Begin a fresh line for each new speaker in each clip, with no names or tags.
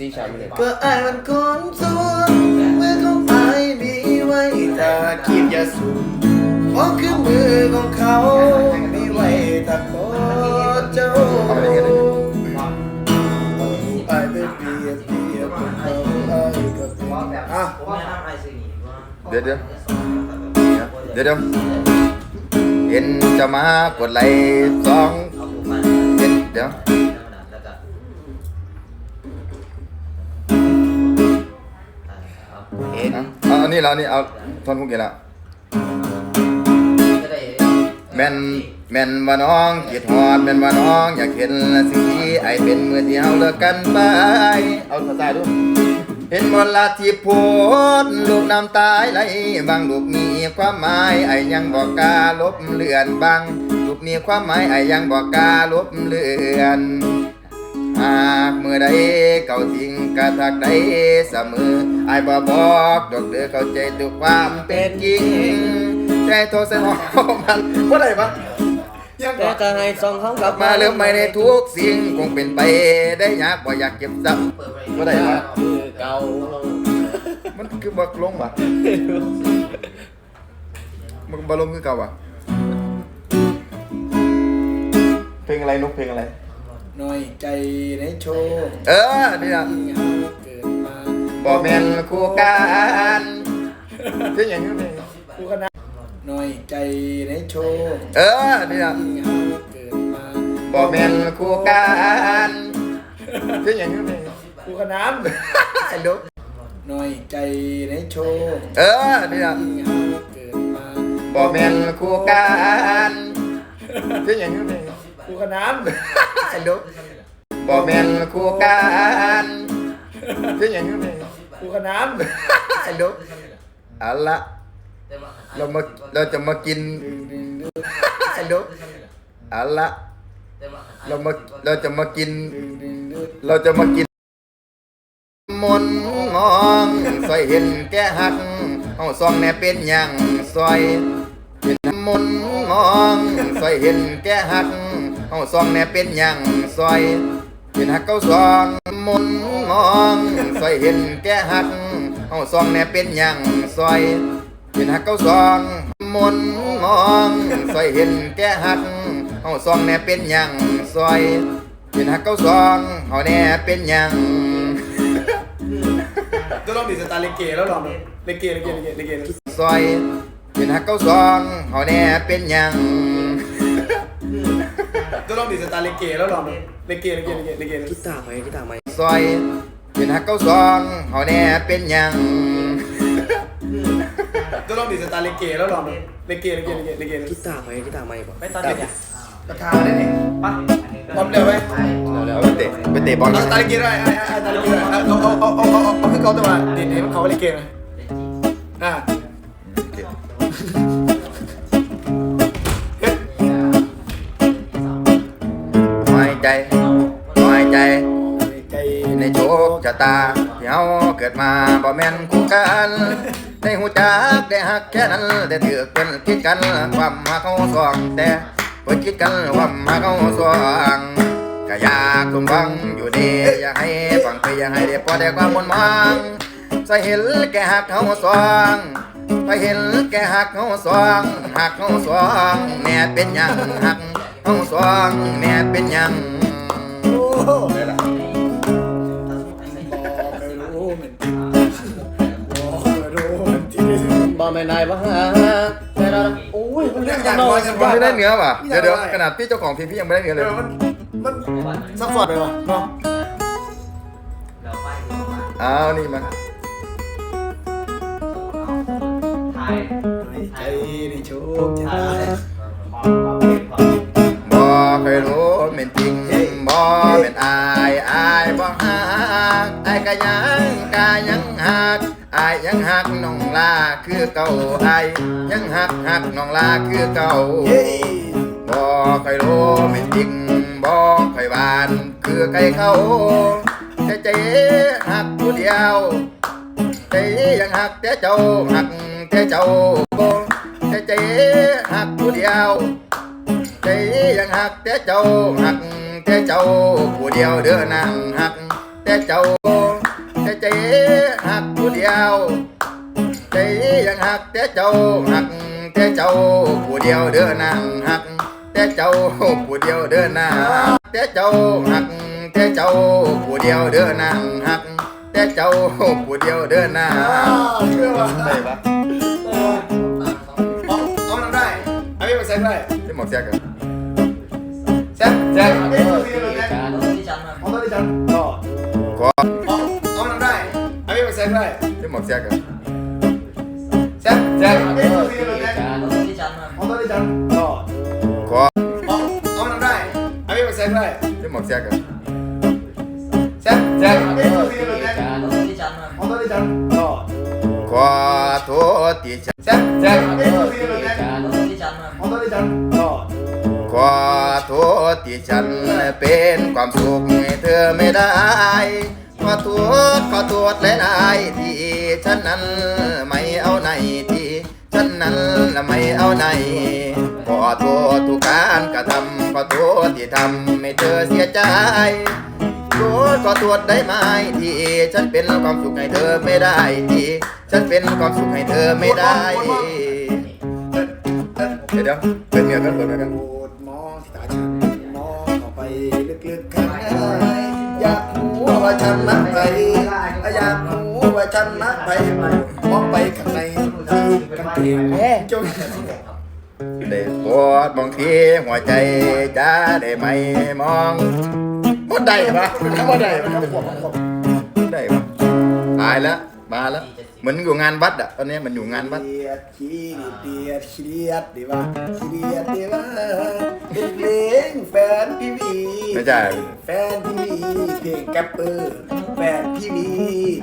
ซีช้ำเลย
ก็อายมันคนสวนมือของอายมีไว้ถ้าคีบยาสูบเพราะคือมือของเขามีไว้ถ้าขอเจ้าเอาอายไปเบียดเบียดคนเขาไอ้ก็เป็นอะ
เดี๋ยวเดี๋ยวเดี๋ยวเดี๋ยวเห็นจะมากดไลค์สองเดี๋ยว เห็นเอาอันนี้เรานี่เอาทอนพวกนี้ละแม่นแม่นว่าน้องคิดฮอดแม่นว่าน้องอยากเห็นสิ่งที่ไอเป็นเมื่อที่เฮาเลิกกันไป เอาสไตล์ดูเห็นมลาที่โพดลูกน้ำตายไหลบางลูกมีความหมายไอ้ยังบอกกล้าลบเลือนบางลูกมีความหมายไอ้ยังบอกกล้าลบเลือน หากเมื่อใดเก่าทิ้งกะทักใดเสมอไอ้บ่บอกดอกเดือเข้าใจทุกความเป็นจริงใจโทรเส้นหอมมันว่าได้ปะยัง
แต่
ก่อน
ก็ให้ส่งเขาก
ก
ลั
ลั
บบมา
มาเริ่มใหม่ในทุกสิ่งคงเป็นไปได้ยากบ่อยากเก็บซ้ำว่าได้ปะ
คือเก่า
มันคือบักลงปะมันบอลงคือเก่าปะเพลงอะไรนกเพลงอะไร
หน่อยใจในโชว์
เออนี่นะ
ที่เฮาเกิดมา
บ่แม่นคู่กันเพลงอย่างนี้เพลง
ผู้คณะหน่อยใจในโชว์
เออนี่นะ
ที่เฮาเกิดมา
บ่แม่นคู่กันเพลงอย่างนี้เพลง
ผู้คณะ
ไอ้ดุ
หน่อยใจในโชว์
เออนี่นะ
ที่เฮาเกิดมา
บ่แม่นคู่กันเพลงอย่างนี้ เพลง
ผู้คณะ
ไอ้ดุบ่แม่นคู่กันเพลงอย่างนี้เพลง
ผู้คณะ
ไอ้ดุเอาละเรามาเราจะมากินไอ้ดุเอาละเรามาเราจะมากิน เราจะมากินมนต์งองซอยเห็นแก่หักเฮาซองแน่เป็นหยังซอยเห็นมนต์งองซอยเห็นแก่หัก เฮาซองแน่เป็นหยังซอยเห็นหักเก้าซองมนต์งองซอยเห็นแก่หักเฮาซองแน่เป็นหยังซอยเห็นหักเก้าซองมนต์งองซอยเห็นแก่หักเฮาซองแน่เป็นหยังซอยเห็นหักเก้าซองเฮาแน่เป็นหยัง
จะลองดิสตาร์เลเกแล้วลองเลเกเลเกเลเกเลเก
ซอยเห็นหักเก้าซองเฮาแน่เป็นหยัง
จะลองดิสตาร์เลเกแล้วลองเลเกเลเกเลเกเลเก
กีตาร์ไหมกีตาร์ไหม
ซอยเห็นหักเก้าซองเฮาแน่เป็นหยัง
จะลองดิสตาร์เลเกแล้วลองเลเกเลเกเลเกเลเก
กีตาร์ไหมกีตาร์ไหมป่ะ
ไปตอนเด็กกระทาได้นี่ปะบอลเร็วไหม
เอาไปเตะไปเตะบอล
เอาสตาร์เลเกด้วยไอ้ไอ้สตาร์เลเกด้วยเอาเอาเอาเอาเอาเอาคือเขาตัวเด็ดเห็นเขาเลเกนะอ่า
หายใจหายใจ
ใจ
ในโชคชะตาที่เฮาเกิดมาบ่แม่นคู่กันได้หูจักได้ฮักแค่นั้นแต่ถือเป็นคิดกันความมาเขาสองแต่เพิ่นคิดกันความมาเขาสองก็อยากสมหวังอยู่ดีอยากให้ฟังไปอยากให้ได้พอได้ความมนต์มังใส่เห็นแก่หักเขาสองไปเห็นแก่หักเขาสองหักเขาสองแน่เป็นหยังหักเขาสองแน่เป็นหยัง
โอ้โห
ได้ละ
บอกไม่รู้เหมือนบอกไม่รู้เหมือนที่
บอลไม่นายบ้างฮะแต่เราโอ้ยมันเรื่องจังเลย
ยังไม่ได้เนื้อว่ะเดี๋ยวเดี๋ยวขนาดพี่เจ้าของเพลงพี่ยังไม่ได้เนื้อเลย
มันมันซับซ้อนไปว่ะเนาะ
เอาวนี่มา
ใจในโชคชะตา
ก็ยังกายังหักอายยังหักน้องลาคือเก่าอายยังหักหักน้องลาคือเก่า
เย้
บ่เคยรู้เป็นจริงบ่เคยหวานคือไก่เขาแต่ใจหักผู้เดียวใจยังหักแต่เจ้าหักแต่เจ้าแต่ใจหักผู้เดียวใจยังหักแต่เจ้าหักแต่เจ้าผู้เดียวเด้อนางหักแต่เจ้า ใจหักผู้เดียว ใจยังหักแต่เจ้าหักแต่เจ้าผู้เดียวเด้อนางหักแต่เจ้าผู้เดียวเด้อนางแต่เจ้าหักแต่เจ้าผู้เดียวเด้อนางหักแต่เจ้าผู้เดียวเด้อนาง
เชื่อว่า
ได้ปะ
เอาเอาทำได้เอาไปใส่ได้
ที่หมอกแจ๊กอะ
แซ่บ
แจ๊ก
เอาไปใส่ได้เอาตัวที่ฉันก็ เอาไปใส่ได้
ที่หมอกแจ๊กอะ
แซ่บ
แจ๊ก
เอาไปใส่ได้เอาตัวที่ฉันก็
ขอ
เอาเอาทำได้เอาไปใส่ได้
ที่หมอกแจ๊กอะ
แซ่บ
แจ๊ก
เอาไปใส่ได้เอาตัวที่ฉันก็
ขอโทษที่ฉัน
แซ่บ
แจ๊ก
เอาไปใส่ได้เอาตัวที่ฉันก็
ขอโทษที่ฉันเป็นความสุขให้เธอไม่ได้ ขอโทษขอโทษหลายๆที่ฉันนั้นไม่เอาไหนที่ฉันนั้นไม่เอาไหนขอโทษทุกการกระทำขอโทษที่ทำให้เธอเสียใจโทษขอโทษได้ไหมที่ฉันเป็นความสุขให้เธอไม่ได้ที่ฉันเป็นความสุขให้เธอไม่ได้ เดี๋ยวเดี๋ยวเปิดเมียกันเปิดเมียกัน
โปรดมองที่ตาฉันมองเข้าไปลึกๆ ว่าฉันนักไปอยากรู้ว่าฉันนักไปมองไปข้างในที่กางเกงจง
ได้โปวดมองทีหัวใจจะได้ไหมมองบ่ได้ปะบ่ได้ปะได้ปะตายแล้วมาแล้ว เหมือนอยู่งานวัดอะตอนนี้มันอยู่งานวัด
เดียดขี้เดียดขี้เดียดดีว่าขี้เดียดดีว่าเป็นเพลงแฟนพี่วี
ไม่ใช่
แฟนพี่วีเพลงแกปเปอร์แฟนพี่วี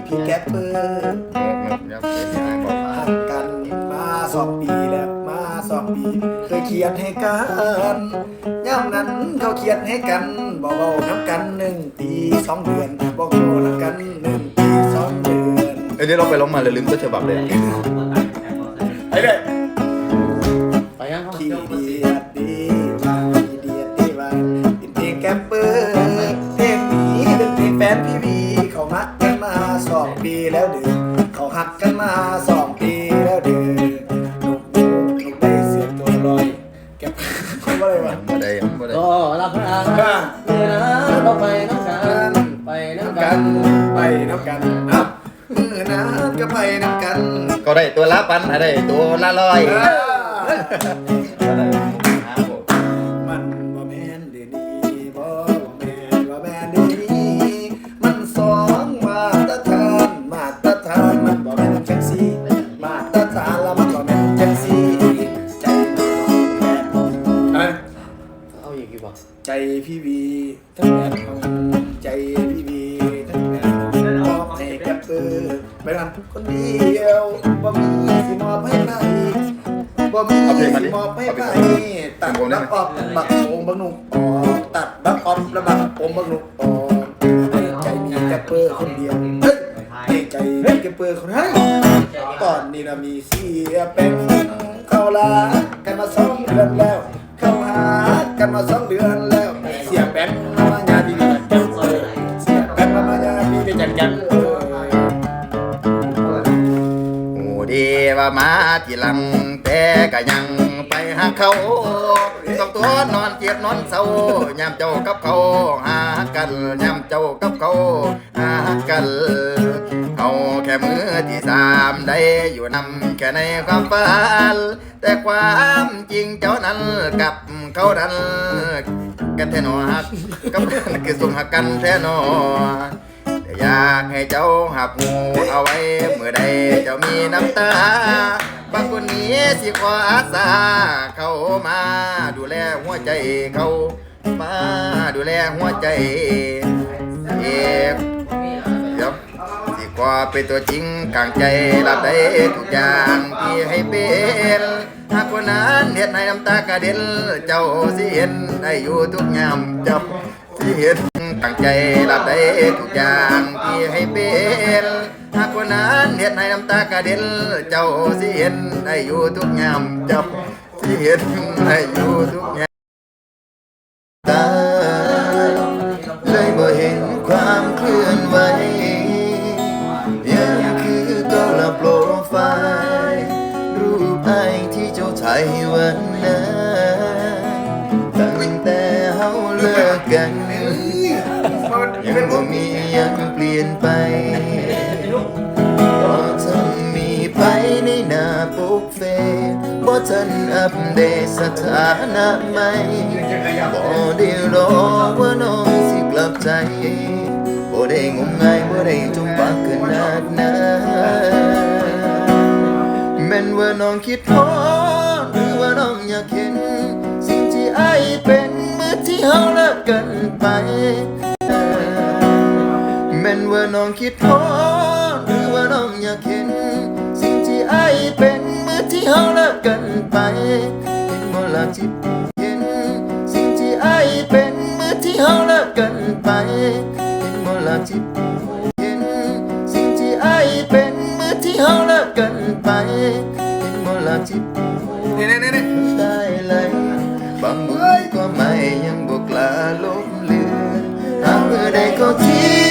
พี่แกปเปอร์
งงงยับเป็นยังไงบอก
ห่างกันมาสองปีแล้วมาสองปี เคยเขียนให้กันย่ำนั้นเขาเขียนให้กันบอกเบาน้ำกันหนึ่งปีสองเดือนบอกโน้ำกันหนึ่งปีสองเดือ น
เอ้ยเดี๋ยวเราไปลงมาเลยลืมต้นฉบับเลย
ไปเลย
ไปยังครับ
ขี้เดียดดีว่าขี้เดียดดีว่าเป็นเพลงแกปเปอร์เพลงนี้เป็นเพลงแฟนพี่วีเขามักกันมาสองปีแล้วเดือเขาหักกันมาสองปีแล้วเดือหนุกหนุกหนุกได้เสียงตัวลอยแกปเขาว่าอะไรวะ
บ่ได้บ่ได้
ก็รับพระเมื่อนะเราไปน้ำกัน ไปน้ำ
น้ำ
กั
กันนไปน้ำกันอะมือ น้ำก็ไปน้ำกัน
ก็ได้ตัวละพันได้ตัวละร้อย
ตัดบักออบบักโงบักหนุกออกตัดบักออบแล้วบักโงบักหนุกออกให้ใจมีแกปเปอร์คนเดียวเฮ้ยให้ใจมีแกปเปอร์คนให้ตอนนี้เรามีเสียเป็นเข้าลากันมาสองเดือนแล้ว เข้าหากันมาสองเดือนแล้ว เสียแป๊บมายาดีดีเสียแป๊บมายาดีดีจังจังเออ
หูดีว่ามาทีหลังแต่ก็ยังไป หาเขาต้องตัวนอนเจ็บนอนเศร้ายามเจ้ากับเขาหากันยามเจ้ากับเขาหากันเอาแค่มือที่สามได้อยู่นำแค่ในความฝันแต่ความจริงเจ้านั้นกับเขานั้นกันแท้หนอฮักกับคือส่งหักกันแท้หนอแต่อยากให้เจ้าหักหูเอาไว้เมื่อใดเจ้ามีน้ำตาางคนนี้สิขออาสาเขามาดูแลหัวใจเขา มาดูแลหัวใจเอกเดี๋ยวสิขอเป็นตัวจริงกลางใจรับได้ทุกอย่างที่ให้เป็นหากคนนั้นเห็นให้น้ำตากระเด็นเจ้าสิเห็นได้อยู่ทุกยามจับีวิตตั้งใจรับได้ทุกอย่างที่ให้เป็นหากวันนั้นเห็นให้น้ำตากระเด็นเจ้าสิเห็นได้อยู่ทุกยามจับที่เห็นได้อยู่ทุกยาม กัน
มัน
ยังบ่
ก
มียังเปลี่ยนไปบ่ทันมีไปในหน้าปกเฟซบ่ทันอัปเดตสถานะใหม่บ่ได้รอว่าน้องสิกลับใจบ่ได้งมงายบ่ได้จมปากขนาดนั้นแม่นว่าน้องคิดพอหรือว่าน้องอยาก คิดพอหรือว่าน้องอยากเห็น สิ่งที่ไอเป็นเมื่อที่เฮาเลิกกันไปเห็นบ่ละที่เห็น สิ่งที่ไอเป็นเมื่อที่เฮาเลิกกันไปเห็นบ่ละที่เห็น สิ่งที่ไอเป็นเมื่อที่เฮาเลิกกันไปเห็นบ่ละที่
นี่นี่นี่นี่
ได้เลยบางมือก็ไม่ยังบอกลาลบเลือนหาเมื่อใดก็ทิ้ง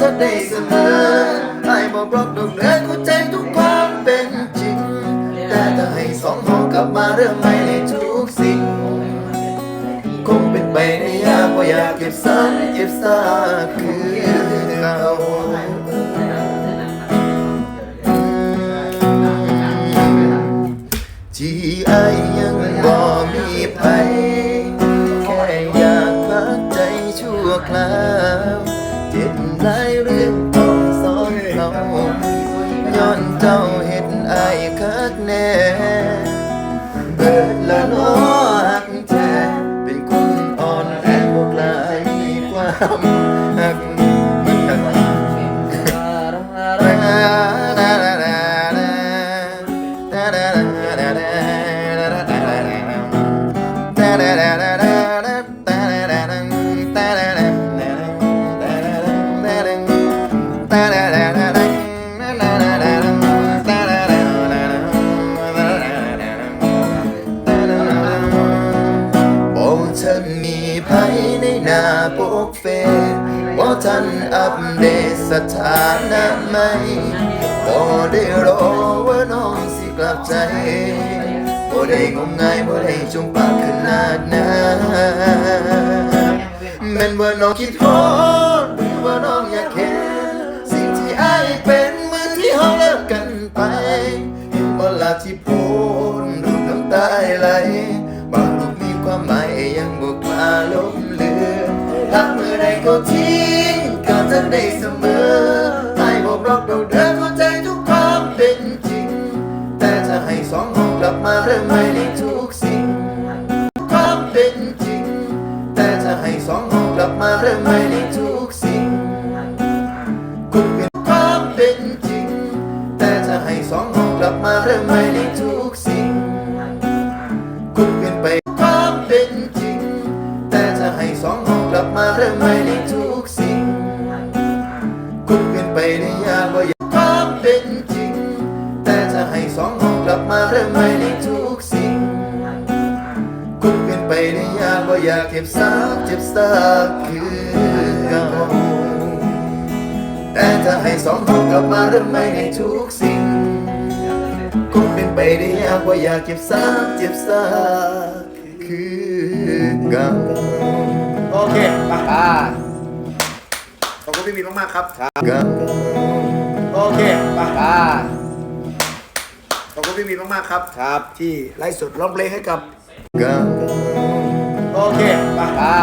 ก็จะได้เสมอไอ้บอกบล็อกดอกเดือเข้าใจทุกความเป็นจริง แต่ถ้าให้สองห้องกลับมาเริ่มใหม่ในทุกสิ่ง คงเป็นไปได้ยากว่าอยากเก็บซ้ำเก็บซากคือเก่า มี นหน้าปกเฟซบ่ทันอัปเดตสถานะใหม่บ่ได้รอว่าน้องสิกลับใจบ่ได้งมงายบ่ได้จงปากขนาดนั้นแม่นว่าน้องคิดฮอดหรือว่าน้องอยากเห็นสิ่งที่อ้ายเป็นเมื่อที่เฮาเลิกกันไปเห็นบ่ลาที่โพนรูปน้ำตาไหลบางรูปมีความหมายยังบ่กล้าลบ หากเมื่อใดก็ทิ้งก็จะได้เสมอให้บอกรักเราเดินเข้าใจทุกความเป็นจริง แต่จะให้สองห้องกลับมาเริ่มใหม่ในทุกสิ่ง ความเป็นจริง แต่จะให้สองห้องกลับมาเริ่มใหม่ในทุกสิ่งคุณเป็นความเป็นจริง แต่จะให้สองห้องกลับมาเริ่มใหม่ใน เริ่มใหม่ในทุกสิ่ง คุณเปลี่ยนไปได้ยากว่าอยากความเป็นจริง แต่จะให้สองห้องกลับมาเริ่มใหม่ในทุกสิ่ง คุณเปลี่ยนไปได้ยากว่าอยากเก็บซากเจ็บซากคือเก่าแต่จะให้สองห้องกลับมาเริ่มใหม่ในทุกสิ่งคงเป็นไปได้ยากว่าอยากเก็บซากเจ็บซากคือเก่า
เคไป
อ่า
ขอบคุณพี่มีมากๆครับ
เก่า
โอเคไป
อ่า
ขอบคุณพี่มีมากๆครับ
ครับ
ที่ไลฟ์สดร้องเพลงให้กับ
เก่า
โอเคไป
อ่า